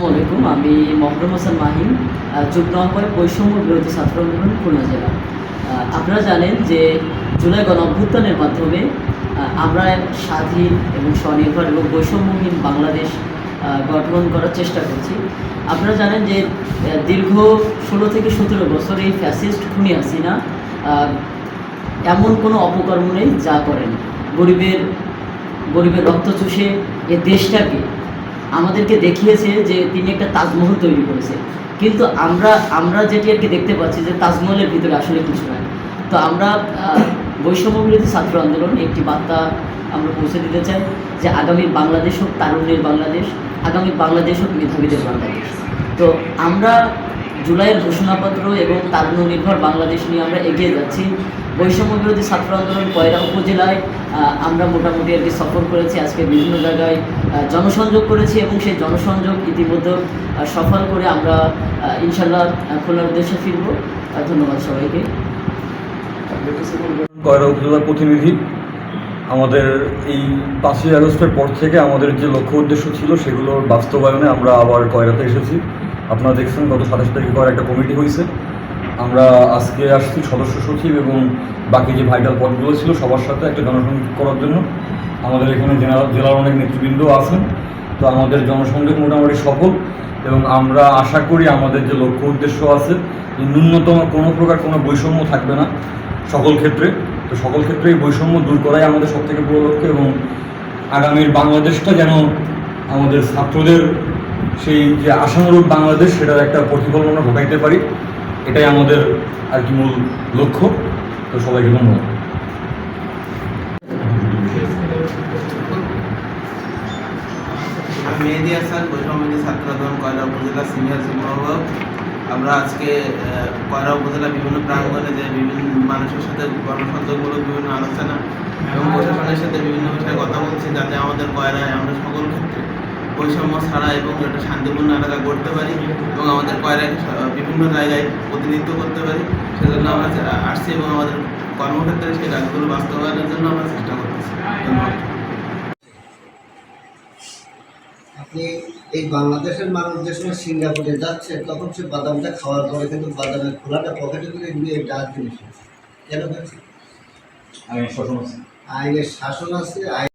আসসালামাইকুম আমি মহরম হাসান মাহিম যুগ্ম আহ্বায়ক বৈষম্য বিরোধী ছাত্র আন্দোলন, খুলনা জেলা। আপনারা জানেন যে জুলাই গণ অভ্যুত্থানের মাধ্যমে আমরা স্বাধীন এবং স্বনির্ভর এবং বৈষম্যহীন বাংলাদেশ গঠন করার চেষ্টা করছি। আপনারা জানেন যে দীর্ঘ ষোলো থেকে সতেরো বছর এই ফ্যাসিস্ট খুনি হাসিনা এমন কোনো অপকর্ম নেই যা করেন। গরিবের গরিবের রক্ত চুষে এ দেশটাকে আমাদেরকে দেখিয়েছে যে তিনি একটা তাজমহল তৈরি করেছে। কিন্তু আমরা আমরা যেটি আর কি দেখতে পাচ্ছি যে তাজমহলের ভিতরে আসলে কিছু নয় তো আমরা বৈষম্যবিরোধী বৈষম্য বিরোধী ছাত্র আন্দোলন একটি বার্তা আমরা পৌঁছে দিতে চাই যে আগামী বাংলাদেশ হোক তারুণ্যের বাংলাদেশ, আগামী বাংলাদেশ হোক মেধাবীদের বাংলাদেশ। তো আমরা জুলাইয়ের ঘোষণাপত্র এবং নির্ভর বাংলাদেশ নিয়ে আমরা এগিয়ে যাচ্ছি। বৈষম্য বিরোধী ছাত্র আন্দোলন কয়রা উপজেলায় আমরা মোটামুটি আর কি সফর করেছি, আজকে বিভিন্ন জায়গায় জনসংযোগ করেছি এবং সেই জনসংযোগ ইতিমধ্যে সফল করে আমরা ইনশাল্লাহ খোলার উদ্দেশ্যে ফিরব। ধন্যবাদ সবাইকে। কয়রা উপজেলার প্রতিনিধি, আমাদের এই পাঁচই আগস্টের পর থেকে আমাদের যে লক্ষ্য উদ্দেশ্য ছিল, সেগুলোর বাস্তবায়নে আমরা আবার কয়রাতে এসেছি। আপনারা দেখছেন গত সাতাশ তারিখে কয়রা একটা কমিটি হয়েছে। আমরা আজকে আসছি সদস্য সচিব এবং বাকি যে ভাইটাল পদগুলো ছিল, সবার সাথে একটা জনসংযোগ করার জন্য। আমাদের এখানে জেলা জেলার অনেক নেতৃবৃন্দ আছেন। তো আমাদের জনসংযোগ মোটামুটি সফল এবং আমরা আশা করি আমাদের যে লক্ষ্য উদ্দেশ্য আছে যে ন্যূনতম কোনো প্রকার কোনো বৈষম্য থাকবে না সকল ক্ষেত্রে। তো সকল ক্ষেত্রে এই বৈষম্য দূর করাই আমাদের সব থেকে বড় লক্ষ্য এবং আগামীর বাংলাদেশটা যেন আমাদের ছাত্রদের সেই যে আশানুরূপ বাংলাদেশ, সেটার একটা প্রতিফলন ঘটাইতে পারি। এটাই আমাদের আর কি মূল লক্ষ্য। তো সবাইকে ধন্যবাদ। মেহেদি হাসান বৈষম্যবিধি ছাত্র আন্দোলন কয়রা উপজেলা সিনিয়র যুগ্মভাবক আমরা আজকে কয়রা উপজেলা বিভিন্ন প্রাঙ্গণে যে বিভিন্ন মানুষের সাথে গণসংযোগমূলক বিভিন্ন আলোচনা এবং প্রশাসনের সাথে বিভিন্ন বিষয়ে কথা বলছি, যাতে আমাদের কয়রায় আমরা সকল ক্ষেত্রে বৈষম্য ছাড়া এবং একটা শান্তিপূর্ণ এলাকা করতে পারি এবং আমাদের স- বিভিন্ন জায়গায় প্রতিনিধিত্ব করতে পারি সেজন্য আমরা আসছি এবং আমাদের কর্মক্ষেত্রে সেই কাজগুলো বাস্তবায়নের জন্য আমরা চেষ্টা করতেছি। ধন্যবাদ। আপনি এই বাংলাদেশের মানুষ যে সময় সিঙ্গাপুরে যাচ্ছে তখন সে বাদামটা খাওয়ার পরে কিন্তু বাদামের খোলাটা পকেটে করে নিয়ে ডাস্টবিনে কেন হচ্ছে আমি শোষণ আইনের শাসন আছে আইন